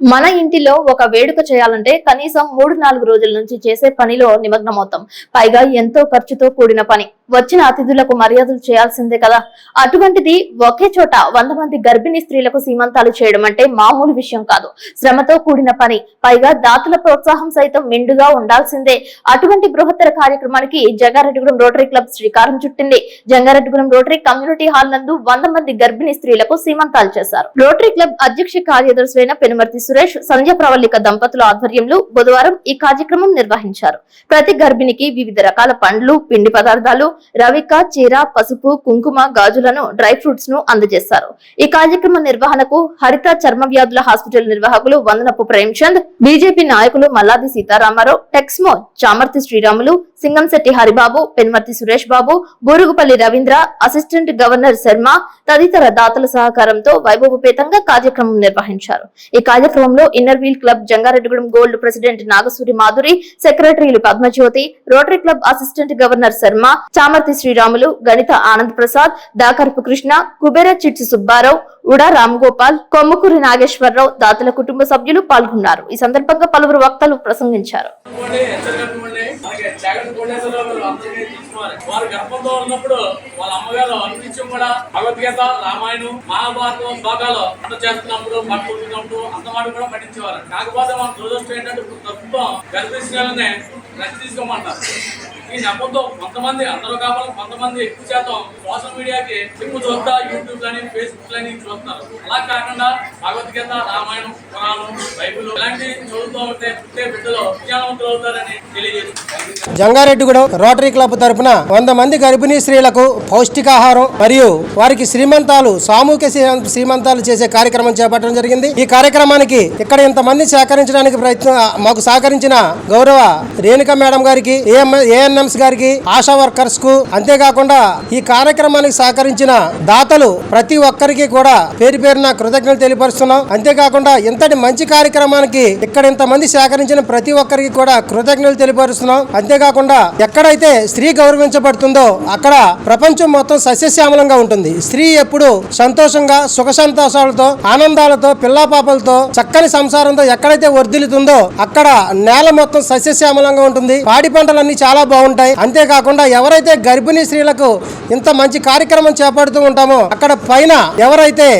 మన ఇంటిలో ఒక వేడుక చేయాలంటే కనీసం మూడు నాలుగు రోజుల నుంచి చేసే పనిలో నిమగ్నమవుతాం. పైగా ఎంతో ఖర్చుతో కూడిన పని. వచ్చిన అతిథులకు మర్యాదలు చేయాల్సిందే కదా. అటువంటిది ఒకే చోట వంద మంది గర్భిణీ స్త్రీలకు సీమంతాలు చేయడం అంటే మామూలు విషయం కాదు. శ్రమతో కూడిన పని పైగా దాతల ప్రోత్సాహం సైతం మెండుగా ఉండాల్సిందే. అటువంటి బృహత్తర కార్యక్రమానికి జంగారెడ్డిగూడెం రోటరీ క్లబ్ శ్రీకారం చుట్టింది. జంగారెడ్డిగూడెం రోటరీ కమ్యూనిటీ హాల్ నందు వంద మంది గర్భిణీ స్త్రీలకు సీమంతాలు చేశారు. రోటరీ క్లబ్ అధ్యక్ష కార్యదర్శులైన పెనుమర్తి సురేష్ సంధ్య ప్రవళిక దంపతుల ఆధ్వర్యంలో బుధవారం ఈ కార్యక్రమం నిర్వహించారు. ప్రతి గర్భిణికి వివిధ రకాల పండ్లు పిండి పదార్థాలు రవిక చీర పసుపు కుంకుమ గాజులను డ్రై ఫ్రూట్స్ను అందజేశారు. ఈ కార్యక్రమ నిర్వహణకు హరిత చర్మ వ్యాధుల హాస్పిటల్ నిర్వాహకులు వందనపు ప్రేమ్చంద్ బీజేపీ నాయకులు మల్లాది సీతారామారావు టెక్స్మో చామర్తి శ్రీరాములు సింగంశెట్టి హరిబాబు పెనుమర్తి సురేష్ బాబు బూరుగుపల్లి రవీంద్ర అసిస్టెంట్ గవర్నర్ శర్మ తదితర దాతల సహకారంతో వైభవపేతంగా కార్యక్రమం నిర్వహించారు. ఈ కార్యక్రమంలో inner wheel club Jangareddygudem gold president Nagasuri Madhuri సెక్రటరీలు Padmajyothi rotary club assistant governor Sharma Chamarthi Sriramulu Ganitha Anand Prasad Dakarapu Krishna Kubera చిట్సి Subbarao ఉడా రామ్ గోపాల్ కొమ్ముకూరి నాగేశ్వరరావు దాతల కుటుంబ సభ్యులు పాల్గొన్నారు. ఈ సందర్భంగా పలువురు వక్తలు ప్రసంగించారు. వారు గర్భంతో ఉన్నప్పుడు వాళ్ళ అమ్మగారు అనిపించం కూడా భగవద్గీత రామాయణం మహాభారతం భాగాలు అంత చేస్తున్నప్పుడు పట్టుకున్నప్పుడు ఉడికినప్పుడు అంత మాట కూడా పఠించేవారు. కాకపోతే మన దురదృష్టం ఏంటంటే ఇప్పుడు ప్రభుత్వం గర్భిణీ స్త్రీలని రెస్ట్ తీసుకోమంటారు. ఈ నెపంతో కొంతమంది అందరూ కావాలి కొంతమంది ఎక్కువ శాతం సోషల్ మీడియాకి ఎక్కువ చూస్తా యూట్యూబ్ లని ఫేస్బుక్ లని చూస్తారు అలా కాకుండా భగవద్గీత రామాయణం పురాణం బైబిల్ ఇలాంటి చదువుతూ ఉంటే పుట్టే బిడ్డలు విజ్ఞానవంతులు అవుతారని తెలియజేస్తుంది జంగారెడ్డిగూడెం రోటరీ క్లబ్ తరపున వంద మంది గర్భిణీ స్త్రీలకు పౌష్టికాహారం మరియు వారికి శ్రీమంతాలు సామూహిక శ్రీ- శ్రీమంతాలు చేసే కార్యక్రమం చేపట్టడం జరిగింది. ఈ కార్యక్రమానికి ఇక్కడ ఇంతమంది సహకరించడానికి ప్రయత్నం మాకు సహకరించిన గౌరవ రేణుక మేడం గారికి ఏఎన్ఎంస్ గారికి ఆశా వర్కర్స్కు అంతేకాకుండా ఈ కార్యక్రమానికి సహకరించిన దాతలు ప్రతి ఒక్కరికి కూడా పేరు పేరున కృతజ్ఞతలు తెలియపరుస్తున్నాం. అంతేకాకుండా ఇంతటి మంచి కార్యక్రమానికి ఇక్కడ ఇంతమంది సేకరించిన ప్రతి ఒక్కరికి కూడా కృతజ్ఞతలు తెలియపరుస్తున్నాం. అంతేకాకుండా ఎక్కడైతే స్త్రీ గౌరవించబడుతుందో అక్కడ ప్రపంచం మొత్తం సస్యశ్యామలంగా ఉంటుంది. స్త్రీ ఎప్పుడు సంతోషంగా సుఖ సంతోషాలతో ఆనందాలతో పిల్లా పాపలతో చక్కని సంసారంతో ఎక్కడైతే వర్ధిల్లుతుందో అక్కడ నేల మొత్తం సస్యశ్యామలంగా ఉంటుంది. పాడి పంటలన్నీ చాలా బాగుంటాయి. అంతేకాకుండా ఎవరైతే గర్భిణీ స్త్రీలకు ఇంత మంచి కార్యక్రమం చేపడుతూ ఉంటామో అక్కడ పైన ఎవరైతే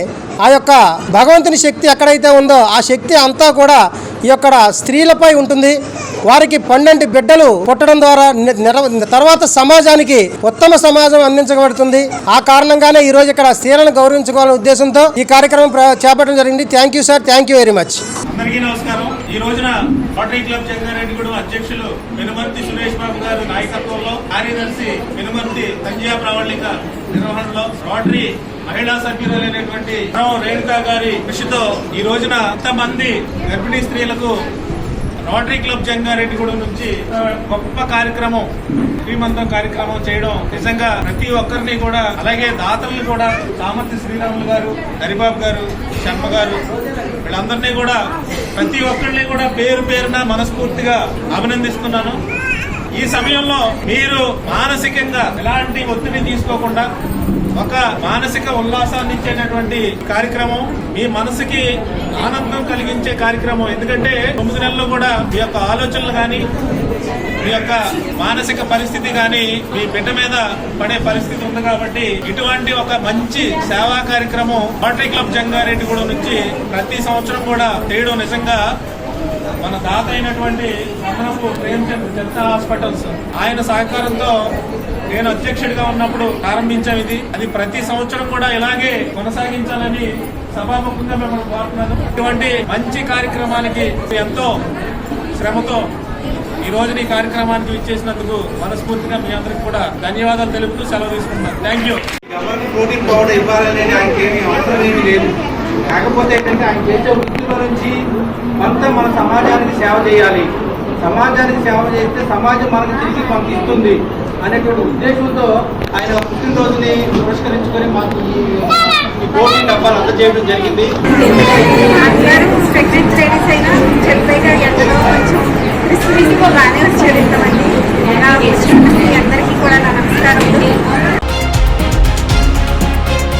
ఆ యొక్క భగవంతుని శక్తి ఎక్కడైతే ఉందో ఆ శక్తి అంతా కూడా యొక్క స్త్రీలపై ఉంటుంది. వారికి పన్నెండు బిడ్డలు పుట్టడం ద్వారా తర్వాత సమాజానికి ఉత్తమ సమాజం అందించబడుతుంది. ఆ కారణంగానే ఈ రోజు ఇక్కడ స్త్రీలను గౌరవించుకోవాలనే ఉద్దేశంతో ఈ కార్యక్రమం చేపట్టడం జరిగింది. Thank you sir thank you very much అందరికీ నమస్కారం. ఈ రోజున రోటరీ క్లబ్ జంగారెడ్డిగూడెం అధ్యక్షులు పెనుమర్తి సురేష్ బాబు గారు నాయకత్వంలో కార్యదర్శి పెనుమర్తి సంజయ ప్రవళిక నిర్వహణలో రోటరీ మహిళా సభ్యులైనటువంటి రేణుకా గారి కృషితో ఈ రోజున మంది గర్భిణీ స్త్రీలకు రోటరీ క్లబ్ జంగారెడ్డి జంగారెడ్డిగూడెం నుంచి గొప్ప కార్యక్రమం శ్రీమంతం కార్యక్రమం చేయడం నిజంగా ప్రతి ఒక్కరిని కూడా అలాగే దాతల్ని కూడా సామర్థ్య శ్రీరాములు గారు హరిబాబు గారు శర్మ గారు వీళ్ళందరినీ కూడా ప్రతి ఒక్కరిని కూడా పేరు పేరున మనస్ఫూర్తిగా అభినందిస్తున్నాను. ఈ సమయంలో మీరు మానసికంగా ఎలాంటి ఒత్తిడి తీసుకోకుండా ఒక మానసిక ఉల్లాసాన్ని ఇచ్చేటటువంటి కార్యక్రమం మీ మనసుకి ఆనందం కలిగించే కార్యక్రమం. ఎందుకంటే తొమ్మిది నెలల్లో కూడా మీ యొక్క ఆలోచనలు కానీ మీ యొక్క మానసిక పరిస్థితి కానీ మీ బిడ్డ మీద పడే పరిస్థితి ఉంది కాబట్టి ఇటువంటి ఒక మంచి సేవా కార్యక్రమం రోటరీ క్లబ్ జంగారెడ్డి కూడా నుంచి ప్రతి సంవత్సరం కూడా చేయడం నిజంగా మన దాత అయినటువంటి వందనపు ప్రేమచంద్ జనతా హాస్పిటల్స్. ఆయన సహకారంతో నేను అధ్యక్షుడిగా ఉన్నప్పుడు ప్రారంభించాం ఇది. అది ప్రతి సంవత్సరం కూడా ఇలాగే కొనసాగించాలని సభాముఖంగా మిమ్మల్ని కోరుతున్నాను. ఇటువంటి మంచి కార్యక్రమానికి ఎంతో శ్రమతో ఈ రోజున ఈ కార్యక్రమానికి ఇచ్చేసినందుకు మనస్ఫూర్తిగా మీ అందరికి కూడా ధన్యవాదాలు తెలుపుతూ సెలవు తీసుకుంటున్నాను. థ్యాంక్ యూ ఎవరికి ప్రోటీన్ పౌడర్ ఇవ్వాలనేది ఆయనకి ఏమి అవసరం ఏమీ లేదు. కాకపోతే ఏంటంటే ఆయన చేసే వృత్తిలో నుంచి కొంత మన సమాజానికి సేవ చేయాలి. సమాజానికి సేవ చేస్తే సమాజం మనకు తిరిగి పంపిస్తుంది. అనేటువంటి ఉద్దేశంతో ఆయన పుట్టినరోజుని పురస్కరించుకొని మాకు ఈ ఈ డబ్బాలు అందజేయడం జరిగింది. అయినా అందరికీ కూడా నా నమస్కారం